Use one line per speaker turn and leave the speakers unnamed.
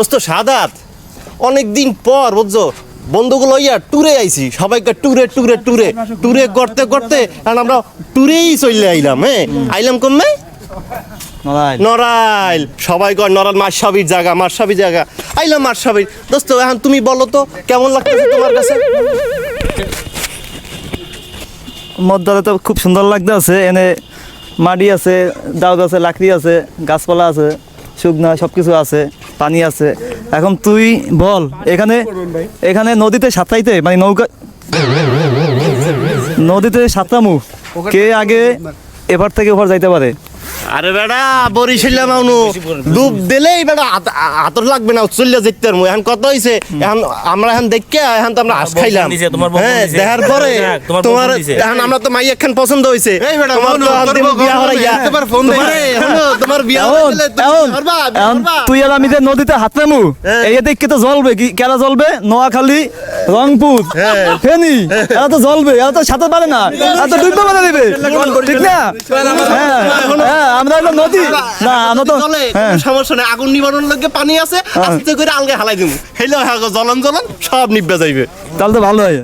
দোস্ত সাদাত অনেক দিন পর বুঝছ বন্ধুগুলো ইয়া ট্যুরে আইছি সবাইকে ট্যুরে ট্যুরে ট্যুরে ট্যুরে করতে করতে এখন আমরা ট্যুরেই চলে আইলাম হ্যাঁ? আইলাম কমে নরাইল সবাই কয় নরাল মারসাবির জায়গা মারসাবির জায়গা। আইলাম মারসাবির দোস্ত এখন তুমি বলো তো কেমন লাগতেছে তোমার কাছে?
মধ্যে তো খুব সুন্দর লাগতে আছে। এনে মাটি আছে দাউদ আছে লাকড়ি আছে গাছপালা আছে শুকনা সব কিছু আছে। পানি আছে। এখন তুই বল, এখানে এখানে নদীতে সাঁতরাইতে মানে নৌকা নদীতে সাঁতরামু। কে আগে এবার থেকে ওপার যাইতে পারে?
আরে বেড়া বরিশাল্লা মাউনু। ডুব দিলেই বেড়া হাত- হাতর লাগবে না চললে যেতে পারব এখন কত হইছে? এখন আমরা এখন দেখে এখন তো আমরা আস খাইলাম। হ্যাঁ দেখার পরে
তোমার।
এখন আমরা তো মাই একখান পছন্দ হইছে। তোমার বিয়া করবা।
তুই আর আমি যে নদীতে হাত নামু
হ্যাঁ।
এই দিক তো জ্বলবে কি কেরা জ্বলবে? নোয়াখালী রংপুর
হ্যাঁ।
ফেনি এরা তো জ্বলবে এরা তো সাঁতার পারে না এরা তো ডুবতে পারে দিবে ঠিক না? হ্যাঁ হ্যাঁ। আমরা হলো নদী। না আমরা তো
চলে,
হ্যাঁ।
সমস্যা নেই। আগুন নিবারণ লাগে পানি আছে আস্তে করে আলগে হালাই দিব হেলে জ্বলন জ্বলন সব নিব্বে যাইবে।
তাহলে তো ভালো হয়।